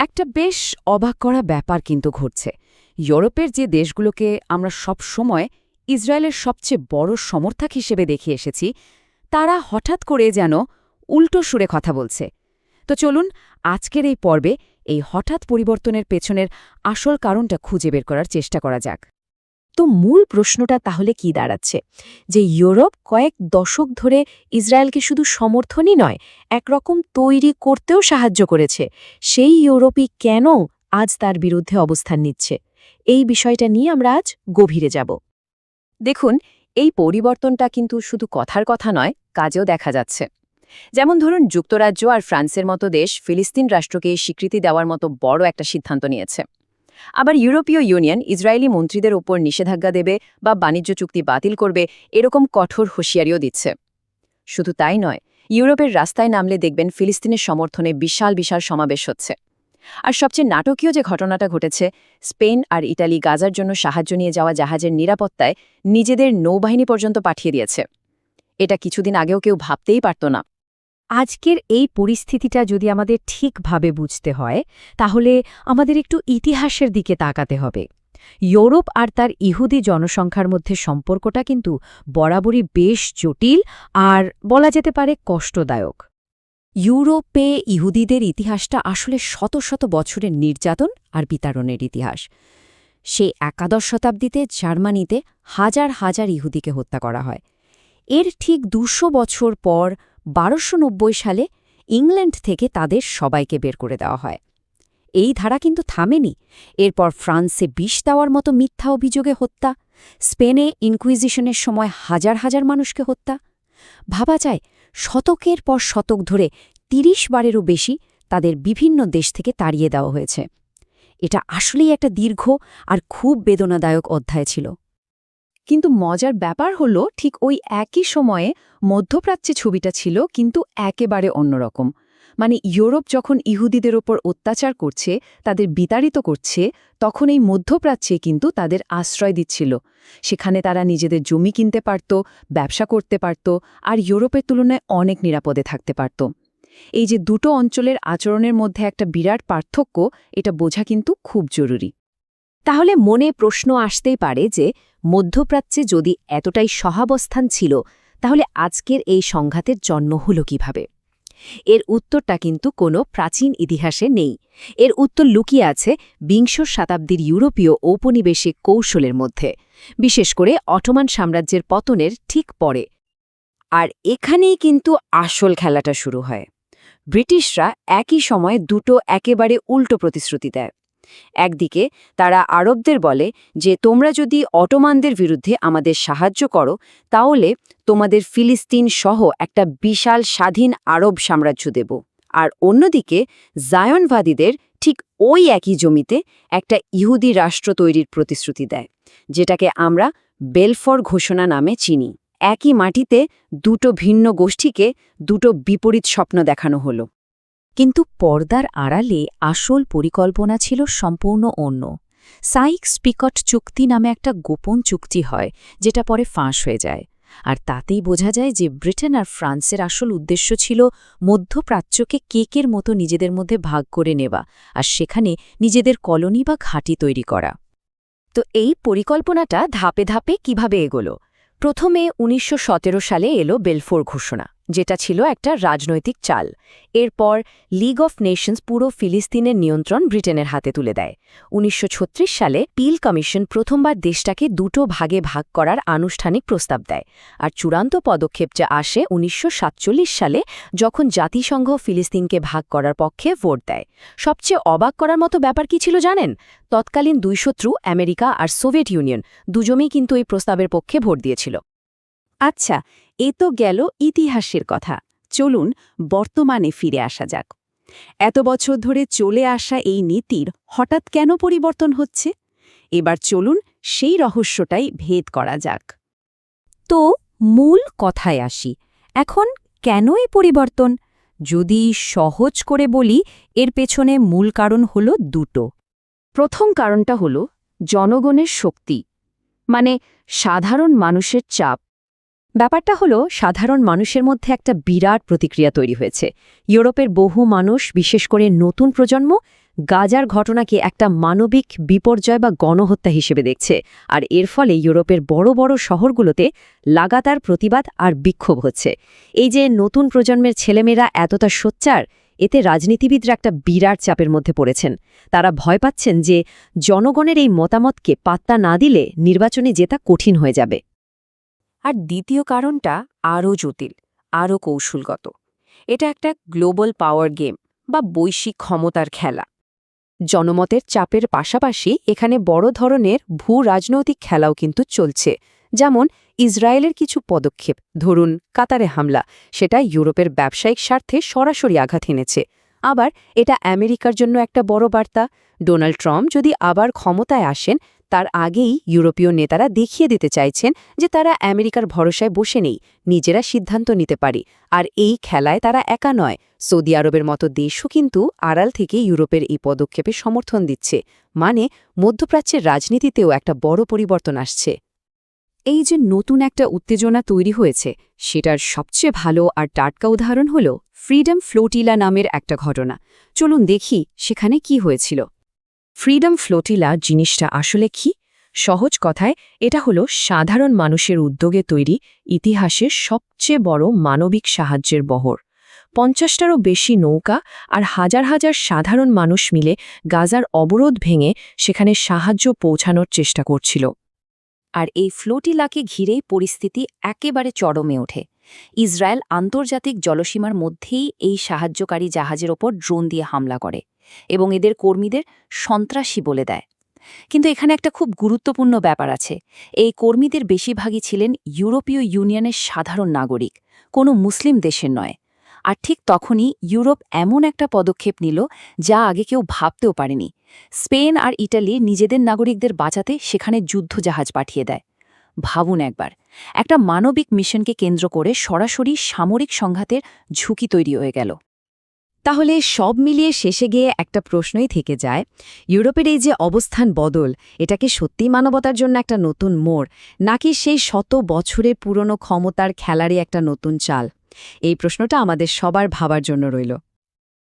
একটা বেশ অবাক করা ব্যাপার কিন্তু ঘটছে। ইউরোপের যে দেশগুলোকে আমরা সব সময় ইসরায়েলের সবচেয়ে বড় সমর্থক হিসেবে দেখে এসেছি, তারা হঠাৎ করে যেন উল্টো সুরে কথা বলছে। তো চলুন আজকের এই পর্বে এই হঠাৎ পরিবর্তনের পেছনের আসল কারণটা খুঁজে বের করার চেষ্টা করা যাক। তো মূল প্রশ্নটা তাহলে কি দাঁড়াচ্ছে? যে ইউরোপ কয়েক দশক ধরে ইসরায়েলকে শুধু সমর্থনই নয়, একরকম তৈরি করতেও সাহায্য করেছে। সেই ইউরোপই কেন আজ তার বিরুদ্ধে অবস্থান নিচ্ছে? এই বিষয়টা নিয়ে আমরা আজ গভীরে যাব। দেখুন, এই পরিবর্তনটা কিন্তু শুধু কথার কথা নয়, কাজেও দেখা যাচ্ছে। যেমন ধরুন, যুক্তরাজ্য আর ফ্রান্সের মতো দেশ ফিলিস্তিন রাষ্ট্রকে স্বীকৃতি দেওয়ার মতো বড় একটা সিদ্ধান্ত নিয়েছে। আবার ইউরোপীয় ইউনিয়ন ইসরায়েলি মন্ত্রীদের ওপর নিষেধাজ্ঞা দেবে বা বাণিজ্য চুক্তি বাতিল করবে এরকম কঠোর হুঁশিয়ারিও দিচ্ছে। শুধু তাই নয়, ইউরোপের রাস্তায় নামলে দেখবেন ফিলিস্তিনের সমর্থনে বিশাল বিশাল সমাবেশ হচ্ছে। আর সবচেয়ে নাটকীয় যে ঘটনাটা ঘটেছে, স্পেন আর ইটালি গাজার জন্য সাহায্য নিয়ে যাওয়া জাহাজের নিরাপত্তায় নিজেদের নৌবাহিনী পর্যন্ত পাঠিয়ে দিয়েছে। এটা কিছুদিন আগেও কেউ ভাবতেই পারত না। আজকের এই পরিস্থিতিটা যদি আমাদের ঠিকভাবে বুঝতে হয়, তাহলে আমাদের একটু ইতিহাসের দিকে তাকাতে হবে। ইউরোপ আর তার ইহুদি জনসংখ্যার মধ্যে সম্পর্কটা কিন্তু বরাবরই বেশ জটিল আর বলা যেতে পারে কষ্টদায়ক। ইউরোপে ইহুদিদের ইতিহাসটা আসলে শত শত বছরের নির্যাতন আর বিতাড়নের ইতিহাস। সেই একাদশ শতাব্দীতে জার্মানিতে হাজার হাজার ইহুদিকে হত্যা করা হয়। এর ঠিক দুশো বছর পর বারোশো সালে ইংল্যান্ড থেকে তাদের সবাইকে বের করে দেওয়া হয়। এই ধারা কিন্তু থামেনি। এরপর ফ্রান্সে বিষ দেওয়ার মতো মিথ্যা অভিযোগে হত্যা, স্পেনে ইনকুইজিশনের সময় হাজার হাজার মানুষকে হত্যা। ভাবা যায়, শতকের পর শতক ধরে তিরিশ বারেরও বেশি তাদের বিভিন্ন দেশ থেকে তাড়িয়ে দেওয়া হয়েছে। এটা আসলেই একটা দীর্ঘ আর খুব বেদনাদায়ক অধ্যায় ছিল। কিন্তু মজার ব্যাপার হলো, ঠিক ওই একই সময়ে মধ্যপ্রাচ্যে ছবিটা ছিল কিন্তু একেবারে অন্যরকম। মানে ইউরোপ যখন ইহুদিদের ওপর অত্যাচার করছে, তাদের বিতাড়িত করছে, তখন এই মধ্যপ্রাচ্যে কিন্তু তাদের আশ্রয় দিচ্ছিল। সেখানে তারা নিজেদের জমি কিনতে পারত, ব্যবসা করতে পারত, আর ইউরোপের তুলনায় অনেক নিরাপদে থাকতে পারত। এই যে দুটো অঞ্চলের আচরণের মধ্যে একটা বিরাট পার্থক্য, এটা বোঝা কিন্তু খুব জরুরি। তাহলে মনে প্রশ্ন আসতেই পারে যে মধ্যপ্রাচ্যে যদি এতটাই সহাবস্থান ছিল, তাহলে আজকের এই সংঘাতের জন্ম হল কীভাবে? এর উত্তরটা কিন্তু কোনো প্রাচীন ইতিহাসে নেই। এর উত্তর লুকিয়ে আছে বিংশ শতাব্দীর ইউরোপীয় ঔপনিবেশিক কৌশলের মধ্যে, বিশেষ করে অটোমান সাম্রাজ্যের পতনের ঠিক পরে। আর এখানেই কিন্তু আসল খেলাটা শুরু হয়। ব্রিটিশরা একই সময়ে দুটো একেবারে উল্টো প্রতিশ্রুতি দেয়। একদিকে, তারা আরবদের বলে যে, তোমরা যদি অটোমানদের বিরুদ্ধে আমাদের সাহায্য করো, তাহলে তোমাদের ফিলিস্তিন সহ একটা বিশাল স্বাধীন আরব সাম্রাজ্য দেব। আর অন্যদিকে জায়নবাদীদের ঠিক ওই একই জমিতে একটা ইহুদি রাষ্ট্র তৈরির প্রতিশ্রুতি দেয়, যেটাকে আমরা বেলফর ঘোষণা নামে চিনি। একই মাটিতে দুটো ভিন্ন গোষ্ঠীকে দুটো বিপরীত স্বপ্ন দেখানো হলো। কিন্তু পর্দার আড়ালে আসল পরিকল্পনা ছিল সম্পূর্ণ অন্য। সাইক স্পিকট চুক্তি নামে একটা গোপন চুক্তি হয়, যেটা পরে ফাঁস হয়ে যায়। আর তাতেই বোঝা যায় যে ব্রিটেন আর ফ্রান্সের আসল উদ্দেশ্য ছিল মধ্যপ্রাচ্যকে কেকের মতো নিজেদের মধ্যে ভাগ করে নেওয়া আর সেখানে নিজেদের কলোনি বা ঘাঁটি তৈরি করা। তো এই পরিকল্পনাটা ধাপে ধাপে কীভাবে এগোলো? প্রথমে উনিশশো সতেরো সালে এলো বেলফোর ঘোষণা। যেটা ছিল একটা রাজনৈতিক চাল। এরপর লিগ অফ নেশনস পুরো ফিলিস্তিনের নিয়ন্ত্রণ ব্রিটেনের হাতে তুলে দেয়। উনিশশো ছত্রিশ সালে পিল কমিশন প্রথমবার দেশটাকে দুটো ভাগে ভাগ করার আনুষ্ঠানিক প্রস্তাব দেয়। আর চূড়ান্ত পদক্ষেপ যা আসে উনিশশো সাতচল্লিশ সালে যখন জাতিসংঘ ফিলিস্তিনকে ভাগ করার পক্ষে ভোট দেয়। সবচেয়ে অবাক করার মতো ব্যাপার কি ছিল জানেন? তৎকালীন দুই শত্রু আমেরিকা আর সোভিয়েত ইউনিয়ন দুজমেই কিন্তু এই প্রস্তাবের পক্ষে ভোট দিয়েছিল। আচ্ছা এ তো গেল ইতিহাসের কথা। চলুন বর্তমানে ফিরে আসা যাক। এত বছর ধরে চলে আসা এই নীতির হঠাৎ কেন পরিবর্তন হচ্ছে? এবার চলুন সেই রহস্যটাই ভেদ করা যাক। তো মূল কথায় আসি, এখন কেন এই পরিবর্তন? যদি সহজ করে বলি, এর পেছনে মূল কারণ হল দুটো। প্রথম কারণটা হল জনগণের শক্তি মানে সাধারণ মানুষের চাপ। ব্যাপারটা হলো, সাধারণ মানুষের মধ্যে একটা বিরাট প্রতিক্রিয়া তৈরি হয়েছে। ইউরোপের বহু মানুষ, বিশেষ করে নতুন প্রজন্ম, গাজার ঘটনাকে একটা মানবিক বিপর্যয় বা গণহত্যা হিসেবে দেখছে। আর এর ফলে ইউরোপের বড় বড় শহরগুলোতে লাগাতার প্রতিবাদ আর বিক্ষোভ হচ্ছে। এই যে নতুন প্রজন্মের ছেলেমেয়েরা এতটা সোচ্চার, এতে রাজনীতিবিদরা একটা বিরাট চাপের মধ্যে পড়েছেন। তারা ভয় পাচ্ছেন যে, জনগণের এই মতামতকে পাত্তা না দিলে নির্বাচনে জেতা কঠিন হয়ে যাবে। আর দ্বিতীয় কারণটা আরও জটিল, আরও কৌশলগত। এটা একটা গ্লোবাল পাওয়ার গেম বা বৈশ্বিক ক্ষমতার খেলা। জনমতের চাপের পাশাপাশি এখানে বড় ধরনের ভূ রাজনৈতিক খেলাও কিন্তু চলছে। যেমন ইসরায়েলের কিছু পদক্ষেপ, ধরুন কাতারে হামলা, সেটা ইউরোপের ব্যবসায়িক স্বার্থে সরাসরি আঘাত এনেছে। আবার এটা আমেরিকার জন্য একটা বড় বার্তা, ডোনাল্ড ট্রাম্প যদি আবার ক্ষমতায় আসেন তার আগেই ইউরোপীয় নেতারা দেখিয়ে দিতে চাইছেন যে তারা আমেরিকার ভরসায় বসে নেই, নিজেরা সিদ্ধান্ত নিতে পারি। আর এই খেলায় তারা একা নয়, সৌদি আরবের মতো দেশও কিন্তু আড়াল থেকে ইউরোপের এই পদক্ষেপে সমর্থন দিচ্ছে। মানে মধ্যপ্রাচ্যের রাজনীতিতেও একটা বড় পরিবর্তন আসছে। এই যে নতুন একটা উত্তেজনা তৈরি হয়েছে, সেটার সবচেয়ে ভালো আর টাটকা উদাহরণ হল ফ্রিডম ফ্লোটিলা নামের একটা ঘটনা। চলুন দেখি সেখানে কি হয়েছিল। ফ্রিডম ফ্লোটিলা জিনিসটা আসলে কি? সহজ কথায়, এটা হলো সাধারণ মানুষের উদ্যোগে তৈরি ইতিহাসের সবচেয়ে বড় মানবিক সাহায্যের বহর। পঞ্চাশটারও বেশি নৌকা আর হাজার হাজার সাধারণ মানুষ মিলে গাজার অবরোধ ভেঙে সেখানে সাহায্য পৌঁছানোর চেষ্টা করছিল। আর এই ফ্লোটিলাকে ঘিরেই পরিস্থিতি একেবারে চরমে ওঠে। ইসরায়েল আন্তর্জাতিক জলসীমার মধ্যেই এই সাহায্যকারী জাহাজের ওপর ড্রোন দিয়ে হামলা করে। এবং এদের কর্মীদের সন্ত্রাসী বলে দেয়। কিন্তু এখানে একটা খুব গুরুত্বপূর্ণ ব্যাপার আছে। এই কর্মীদের বেশিরভাগই ছিলেন ইউরোপীয় ইউনিয়নের সাধারণ নাগরিক, কোনো মুসলিম দেশের নয়। আর ঠিক তখনই ইউরোপ এমন একটা পদক্ষেপ নিল যা আগে কেউ ভাবতেও পারেনি। স্পেন আর ইটালি নিজেদের নাগরিকদের বাঁচাতে সেখানে যুদ্ধজাহাজ পাঠিয়ে দেয়। ভাবুন একবার, একটা মানবিক মিশনকে কেন্দ্র করে সরাসরি সামরিক সংঘাতের ঝুঁকি তৈরি হয়ে গেল। তাহলে সব মিলিয়ে শেষে গিয়ে একটা প্রশ্নই থেকে যায়। ইউরোপের এই যে অবস্থান বদল, এটা কি সত্যিই মানবতার জন্য একটা নতুন মোড়, নাকি সেই শত বছরের পুরনো ক্ষমতার খেলারই একটা নতুন চাল? এই প্রশ্নটা আমাদের সবার ভাবার জন্য রইল।